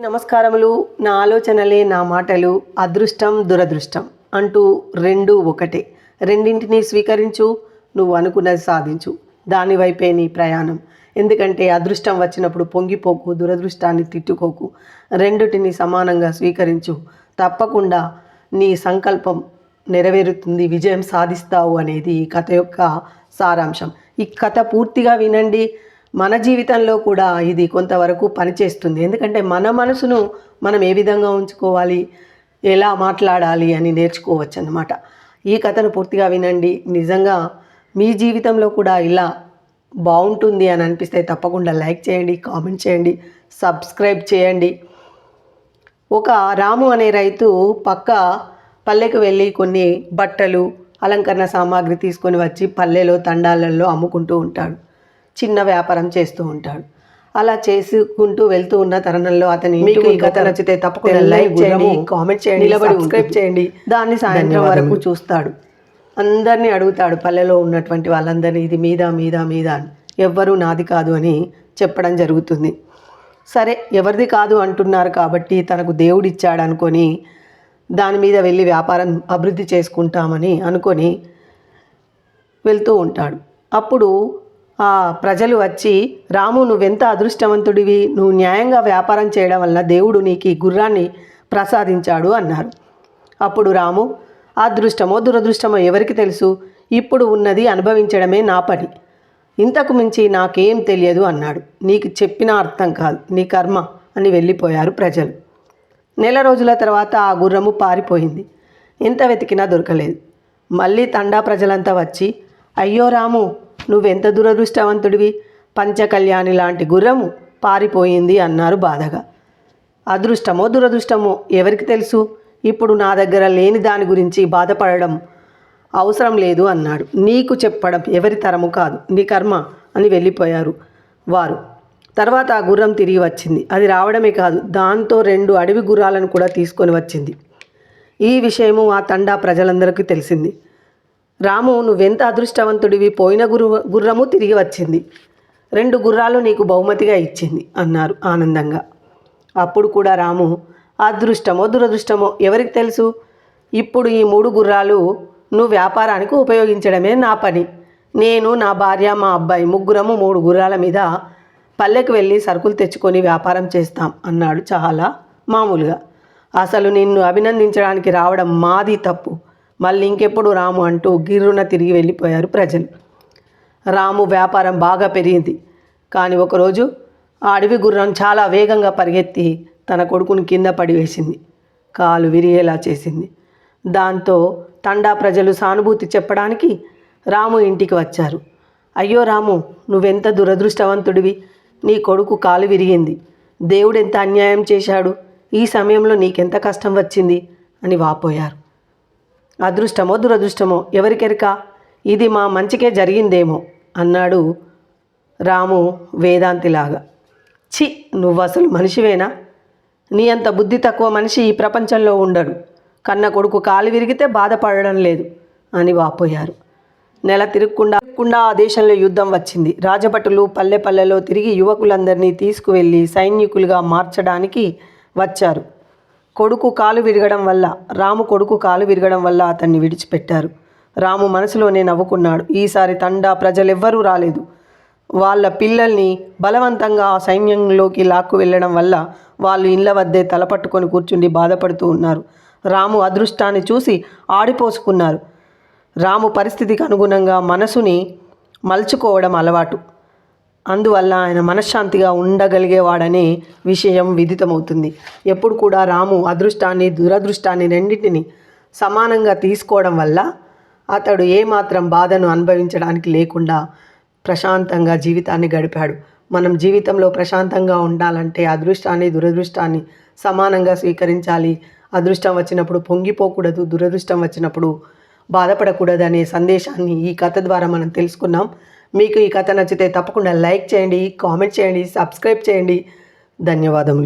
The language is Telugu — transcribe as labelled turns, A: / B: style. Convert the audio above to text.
A: నమస్కారములు నా ఆలోచనలే నా మాటలు అదృష్టం దురదృష్టం అంటూ రెండు ఒకటే. రెండింటినీ స్వీకరించు నువ్వు అనుకున్నది సాధించు. దాని వైపే నీ ప్రయాణం. ఎందుకంటే అదృష్టం వచ్చినప్పుడు పొంగిపోకు దురదృష్టాన్ని తిట్టుకోకు. రెండిటిని సమానంగా స్వీకరించు. తప్పకుండా నీ సంకల్పం నెరవేరుతుంది విజయం సాధిస్తావు అనేది ఈ కథ యొక్క సారాంశం. ఈ కథ పూర్తిగా వినండి. మన జీవితంలో కూడా ఇది కొంతవరకు పనిచేస్తుంది. ఎందుకంటే మన మనసును మనం ఏ విధంగా ఉంచుకోవాలి ఎలా మాట్లాడాలి అని నేర్చుకోవచ్చు అన్నమాట ఈ కథను పూర్తిగా వినండి. నిజంగా మీ జీవితంలో కూడా ఇలా బాగుంటుంది అని అనిపిస్తే తప్పకుండా లైక్ చేయండి కామెంట్ చేయండి సబ్స్క్రైబ్ చేయండి. ఒక రాము అనే రైతు పక్క పల్లెకు వెళ్ళి కొన్ని బట్టలు అలంకరణ సామాగ్రి తీసుకొని వచ్చి పల్లెలో తండాలలో అమ్ముకుంటూ ఉంటాడు. చిన్న వ్యాపారం చేస్తూ ఉంటాడు. అలా చేసుకుంటూ వెళ్తూ ఉన్న తరుణంలో అతని మీకు ఈ కథ నచ్చితే తప్పకుండా లైక్ చేయండి కామెంట్ చేయండి నిలబడి సబ్స్క్రైబ్ చేయండి. దాన్ని సాయంత్రం వరకు చూస్తాడు. అందరినీ అడుగుతాడు పల్లెలో ఉన్నటువంటి వాళ్ళందరినీ ఇది మీద మీద మీద అని. ఎవ్వరూ నాది కాదు అని చెప్పడం జరుగుతుంది. సరే ఎవరిది కాదు అంటున్నారు కాబట్టి తనకు దేవుడు ఇచ్చాడు అనుకొని దాని మీద వెళ్ళి వ్యాపారం అభివృద్ధి చేసుకుంటామని అనుకొని వెళ్తూ ఉంటాడు. అప్పుడు ఆ ప్రజలు వచ్చి రాము నువ్వెంత అదృష్టవంతుడివి? నువ్వు న్యాయంగా వ్యాపారం చేయడం వల్ల దేవుడు నీకు ఈ గుర్రాన్ని ప్రసాదించాడు అన్నారు. అప్పుడు రాము అదృష్టమో దురదృష్టమో ఎవరికి తెలుసు? ఇప్పుడు ఉన్నది అనుభవించడమే నా పని. ఇంతకు మించి నాకేం తెలియదు అన్నాడు. నీకు చెప్పిన అర్థం కాదు. నీ కర్మ అని వెళ్ళిపోయారు ప్రజలు. నెల రోజుల తర్వాత ఆ గుర్రము పారిపోయింది. ఎంత వెతికినా దొరకలేదు. మళ్ళీ తండా ప్రజలంతా వచ్చి అయ్యో రాము నువ్వెంత దురదృష్టవంతుడివి? పంచకళ్యాణి లాంటి గుర్రము పారిపోయింది అన్నారు బాధగా. అదృష్టమో దురదృష్టమో ఎవరికి తెలుసు? ఇప్పుడు నా దగ్గర లేని దాని గురించి బాధపడడం అవసరం లేదు అన్నాడు. నీకు చెప్పడం ఎవరి తరము కాదు. నీ కర్మ అని వెళ్ళిపోయారు వారు. తర్వాత ఆ గుర్రం తిరిగి వచ్చింది. అది రావడమే కాదు దాంతో రెండు అడవి గుర్రాలను కూడా తీసుకొని వచ్చింది. ఈ విషయము ఆ తండా ప్రజలందరికీ తెలిసింది. రాము నువ్వెంత అదృష్టవంతుడివి? పోయిన గురు గుర్రము తిరిగి వచ్చింది. రెండు గుర్రాలు నీకు బహుమతిగా ఇచ్చింది అన్నారు ఆనందంగా. అప్పుడు కూడా రాము అదృష్టమో దురదృష్టమో ఎవరికి తెలుసు? ఇప్పుడు ఈ మూడు గుర్రాలు నువ్వు వ్యాపారానికి ఉపయోగించడమే నా పని. నేను నా భార్య మా అబ్బాయి ముగ్గురము మూడు గుర్రాల మీద పల్లెకు వెళ్ళి సరుకులు తెచ్చుకొని వ్యాపారం చేస్తాం అన్నాడు చాలా మామూలుగా. అసలు నిన్ను అభినందించడానికి రావడం మాది తప్పు. మళ్ళీ ఇంకెప్పుడు రాము అంటూ గిర్రున తిరిగి వెళ్ళిపోయారు ప్రజలు. రాము వ్యాపారం బాగా పెరిగింది. కానీ ఒకరోజు ఆ అడవి గుర్రం చాలా వేగంగా పరిగెత్తి తన కొడుకుని కింద పడివేసింది కాలు విరిగేలా చేసింది. దాంతో తండా ప్రజలు సానుభూతి చెప్పడానికి రాము ఇంటికి వచ్చారు. అయ్యో రాము నువ్వెంత దురదృష్టవంతుడివి. నీ కొడుకు కాలు విరిగింది. దేవుడెంత అన్యాయం చేశాడు. ఈ సమయంలో నీకెంత కష్టం వచ్చింది? అని వాపోయారు. అదృష్టమో దురదృష్టమో ఎవరికెరక? ఇది మా మంచికే జరిగిందేమో అన్నాడు రాము వేదాంతిలాగా. చి నువ్వు అసలు మనిషివేనా? నీ అంత బుద్ధి తక్కువ మనిషి ఈ ప్రపంచంలో ఉండడు. కన్న కొడుకు కాలు విరిగితే బాధపడడం లేదు అని వాపోయారు. నెల తిరగకుండా తిరగకుండా ఆ దేశంలో యుద్ధం వచ్చింది. రాజభటులు పల్లె పల్లెలో తిరిగి యువకులందరినీ తీసుకువెళ్ళి సైనికులుగా మార్చడానికి వచ్చారు. కొడుకు కాలు విరగడం వల్ల రాము కొడుకు కాలు విరగడం వల్ల అతన్ని విడిచిపెట్టారు. రాము మనసులోనే నవ్వుకున్నాడు. ఈసారి తండా ప్రజలెవ్వరూ రాలేదు. వాళ్ళ పిల్లల్ని బలవంతంగా ఆ సైన్యంలోకి లాక్కు వెళ్ళడం వల్ల వాళ్ళు ఇళ్ళ వద్దే తలపట్టుకొని కూర్చుండి బాధపడుతూ ఉన్నారు. రాము అదృష్టాన్ని చూసి ఆడిపోసుకున్నారు. రాము పరిస్థితికి అనుగుణంగా మనసుని మలుచుకోవడం అలవాటు. అందువల్ల ఆయన మనశ్శాంతిగా ఉండగలిగేవాడనే విషయం విదితమవుతుంది. ఎప్పుడు కూడా రాము అదృష్టాన్ని దురదృష్టాన్ని రెండింటిని సమానంగా తీసుకోవడం వల్ల అతడు ఏమాత్రం బాధను అనుభవించడానికి లేకుండా ప్రశాంతంగా జీవితాన్ని గడిపాడు. మనం జీవితంలో ప్రశాంతంగా ఉండాలంటే అదృష్టాన్ని దురదృష్టాన్ని సమానంగా స్వీకరించాలి. అదృష్టం వచ్చినప్పుడు పొంగిపోకూడదు దురదృష్టం వచ్చినప్పుడు బాధపడకూడదు అనే సందేశాన్ని ఈ కథ ద్వారా మనం తెలుసుకున్నాం. మీకు ఈ కథ నచ్చితే తప్పకుండా లైక్ చేయండి కామెంట్ చేయండి సబ్స్క్రైబ్ చేయండి. ధన్యవాదములు.